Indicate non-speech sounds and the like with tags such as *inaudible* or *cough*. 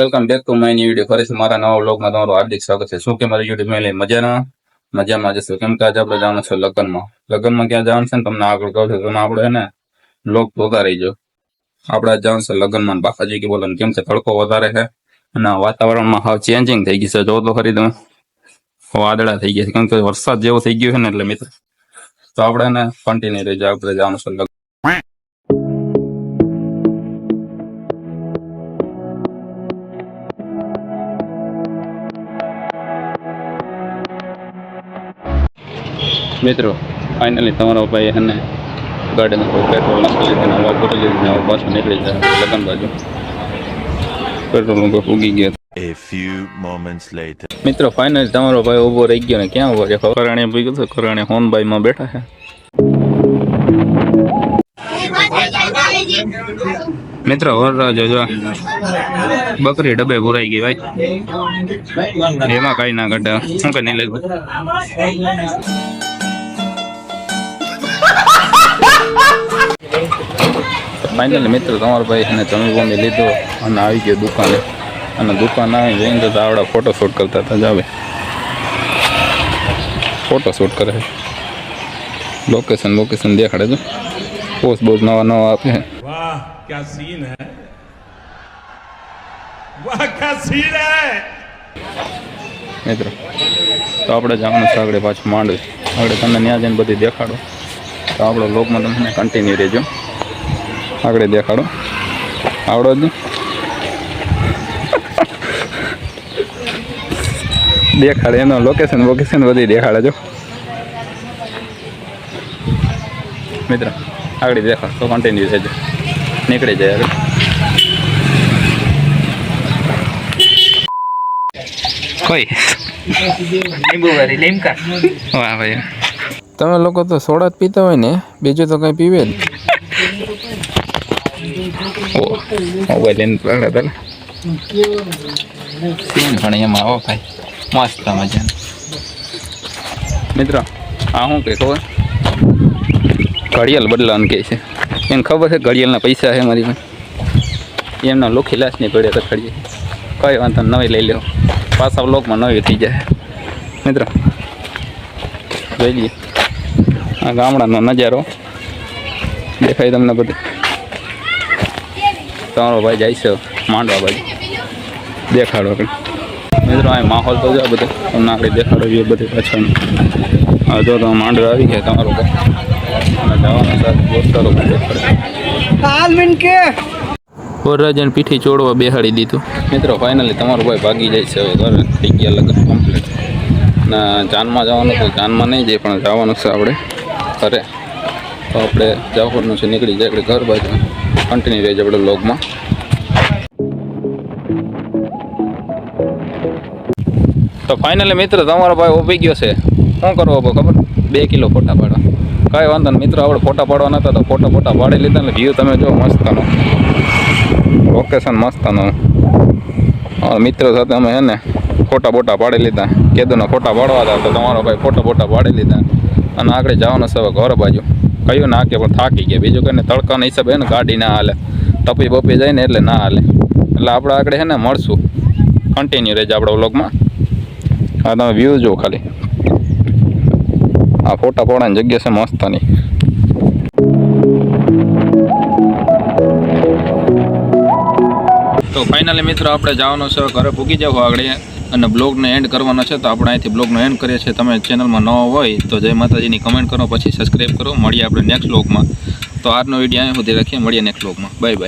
Welcome back to my video ફરીથી મારા નવા વ્લોગમાં તમારું હાર્દિક સ્વાગત છે. શું કે મારી યુટ્યુબ મેલે મજાના? મજામાં જશે કેમ કે આજે આપણે જવાનું છે લગ્નમાં. લગ્નમાં ક્યાં જવાનું છે ને તમને આગળ કહું છું. તમે આપણે ને વ્લોગ જોતા રહીજો આપણે જવાનું છે લગ્નમાં. ને બાપાજી કે બોલો ને કેમ છે? તડકો વધારે છે અને વાતાવરણમાં હાવ ચેન્જિંગ થઈ ગઈ છે. જો તો ખરી તમે. વાદળા થઈ ગયા છે. કેમ કે વરસાદ જેવો થઈ ગયો છે ને એટલે મિત્ર. તો આપણે એને કન્ટિન્યુ રહીજો આપણે જવાનું છે મિત્રો ફાઇનલી તમારો ભાઈ અને ગાડીમાં પેટ્રોલ નાખી લીધું હવા પૂરી લીધી હવે પાછું નીકળી જાય લગન બાજુ. પેટ્રોલ પંપ ઉગી ગયો. A few moments later. મિત્રો ફાઇનલ તમારો ભાઈ ઊભો રહી ગયો ને ક્યાં ઊભો છે કરાણે ભૂઈ ગયો કરાણે હોનબાઈ માં બેઠા છે. મિત્રો વરરાજો જો બકરી ડબે ભરાઈ ગઈ ભાઈ. એમાં કઈ ના ઘટે. શું કઈ નહીં ફાઇનલ મિત્ર તમારો ભાઈ અને તમે બમી લીધો અને આવી ગયો દુકાને. અને દુકાન આવી જઈને તો આવડા ફોટોશૂટ કરતા હતા. જાવે. ફોટોશૂટ કરે છે. લોકેશન લોકેશન દેખાડે છે. પોસ્ટ બોઝ નવા નવા આપે. મિત્રો તો આપણે જવાનું છે આગળ પાછું માંડવી. આગળ તમને ત્યાં જઈને બધી દેખાડો. તો આપણો લોકમાં તમને કન્ટિન્યુ રહેજો. આગળ દેખાડો. આવડો જ *laughs* દેખાડે એનો લોકેશન વોકેશન બધી દેખાડે જો. મિત્ર આગળ દેખાડ તો કન્ટિન્યુ રહેજો. નીકળી જાય આગળ કોઈ? *laughs* લીંબુવાળી લીમકા. વાહ ભાઈ. તમે લોકો તો સોડા જ પીતા હોય ને બીજું તો કઈ પીવે જ ઓ મોબાઈલ પેલા પણ એમાં આવો ભાઈ? મસ્ત મજા મિત્ર આ શું કહે ખબર? ઘડિયાળ બદલાવાનું કહે છે. એને ખબર છે ઘડિયાળના પૈસા છે મારી પાસે? એમના લોખી લાશ નહીં પડે તો ઘડીએ કઈ વાંધો નહીં, નવી લઈ લેવો પાછા લોકમાં નવી થઈ જાય. મિત્રો જોઈ લઈએ આ ગામડાનો નજારો. દેખાય તમને બધું. તમારો ભાઈ જાય છે માંડવા ભાઈ દેખાડો મિત્રો અહીં માહોલ તો જો બધો. તમને આગળ દેખાડો જોઈએ બધે પાછળ. હવે જો તમે માંડવા આવી ગયા તમારો જવાના દેખાડો વરરાજન પીઠી ચોડવા બેહાડી દીધું. મિત્રો ફાઇનલી તમારો ભાઈ ભાગી જાય છે હવે થઈ ગયા લગ્ન કમ્પ્લીટ ના જાનમાં જવાનું તો જાનમાં નહીં જાય પણ જવાનું છે આપણે. ઘરે તો આપણે જવાનું છે નીકળી જાય આપણે ઘર બાજુ કન્ટિન્યુ રહી જાય આપણે લોગમાં તો ફાઇનલી મિત્ર, તમારો ભાઈ ઊભી ગયો છે. શું કરવો ખબર? બે કિલો ફોટા પાડવા કાંઈ વાંધો નહીં. મિત્રો, આપણે ફોટા પાડવાના હતા તો ફોટા ફોટા પાડી લીધા ને વ્યૂ તમે જો મસ્તનો. લોકેશન મસ્તનું. મિત્રો સાથે અમે હે ને ફોટા બોટા પાડી લીધા. કેદુના ફોટા પાડવા હતા તો તમારો ભાઈ ફોટા બોટા પાડી લીધા. અને આગળ જવાનું છે ઘર બાજુ. કયું ના કે, પણ થાકી ગયા. બીજું કઈને તડકાના હિસાબે ને, ગાડી ના હાલે. તપી બપી જાય ને એટલે ના હાલે. એટલે આપણે આગળ છે ને, મળશું. કન્ટિન્યુ રહેજો આપણા વ્લોગમાં. આ તમે વ્યૂ જુઓ ખાલી. આ ફોટા પાડવાની જગ્યા છે મસ્તની. તો ફાઇનલી મિત્રો, આપણે જવાનું છે, ઘરે પૂગી જાવ આગળ. અને બ્લોગને એન્ડ કરવાનો છે, તો આપણે અહીંથી બ્લોગનો એન્ડ કરીએ છીએ. તમે ચેનલમાં નવો હોય તો જય માતાજીની કમેન્ટ કરો, પછી સબસ્ક્રાઈબ કરો. મળીએ આપણે નેક્સ્ટ બ્લોગમાં તો આજનો વીડિયો અહીં સુધી રાખીએ. મળીએ નેક્સ્ટ બ્લોગમાં બાય બાય